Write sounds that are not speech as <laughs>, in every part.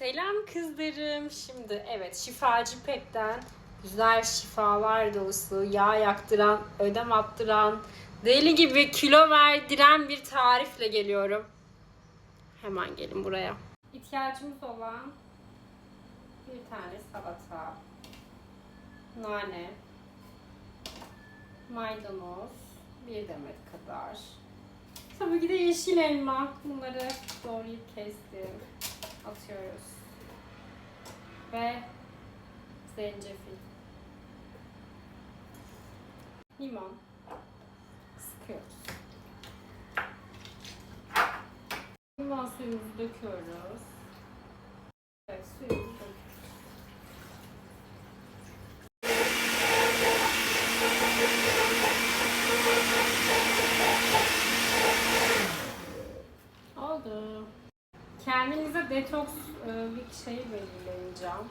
Selam kızlarım. Şimdi evet şifacı pekten güzel şifalar dolusu, yağ yaktıran, ödem attıran, deli gibi kilo verdiren bir tarifle geliyorum. Hemen gelin buraya. İhtiyacımız olan bir tane salata, nane, maydanoz, bir demet kadar. Tabii ki de yeşil elma. Bunları doğrayıp kestim. Atıyoruz. Ve zencefil. Limon. Sıkıyoruz. Limon suyumuzu döküyoruz. Evet, suyumuzu döküyoruz. Oldu. Kendinize detoks e, bir şey belirleyeceğim.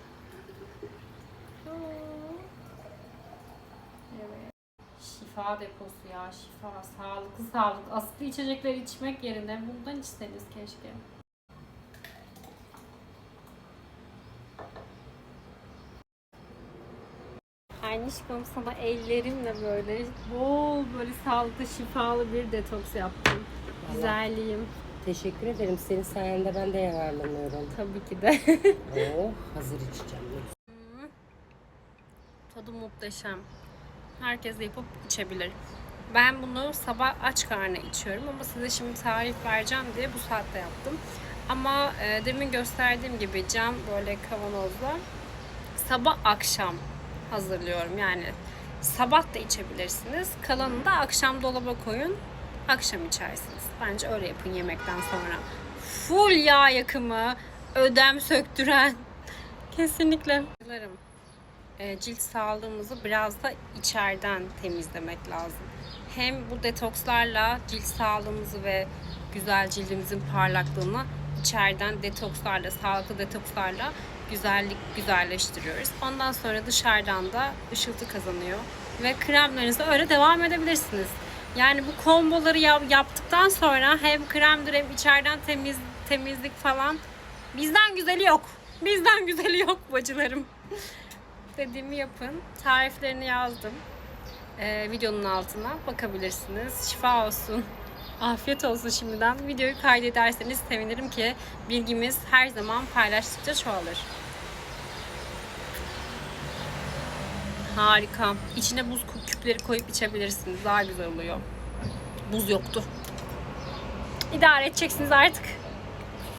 Evet. Şifa deposu ya şifa. Sağlıklı sağlıklı. Asitli içecekler içmek yerine bundan içseniz keşke. Aynışkom sana ellerimle böyle bol böyle sağlıklı şifalı bir detoks yaptım. Güzelliğim. Teşekkür ederim. Senin sayende ben de yararlanıyorum. Tabii ki de. <laughs> Oo, hazır içeceğim. Tadı muhteşem. Herkes de yapıp içebilir. Ben bunu sabah aç karnına içiyorum ama size şimdi tarif vereceğim diye bu saatte yaptım. Ama e, demin gösterdiğim gibi cam böyle kavanozla sabah akşam hazırlıyorum. Yani sabah da içebilirsiniz. Kalanını da akşam dolaba koyun. Akşam içersiniz. Bence öyle yapın yemekten sonra. Full yağ yakımı, ödem söktüren. <laughs> Kesinlikle. Kızlarım, e, cilt sağlığımızı biraz da içeriden temizlemek lazım. Hem bu detokslarla cilt sağlığımızı ve güzel cildimizin parlaklığını içeriden detokslarla, sağlıklı detokslarla güzellik güzelleştiriyoruz. Ondan sonra dışarıdan da ışıltı kazanıyor ve kremlerinize öyle devam edebilirsiniz. Yani bu komboları yap- yaptıktan sonra hem kremdir hem içeriden temiz temizlik falan bizden güzeli yok. Bizden <laughs> güzeli yok bacılarım. <laughs> Dediğimi yapın. Tariflerini yazdım. Ee, videonun altına bakabilirsiniz. Şifa olsun. <laughs> Afiyet olsun şimdiden. Videoyu kaydederseniz sevinirim ki bilgimiz her zaman paylaştıkça çoğalır. Harika. İçine buz küpleri koyup içebilirsiniz. Daha güzel oluyor. Buz yoktu. İdare edeceksiniz artık.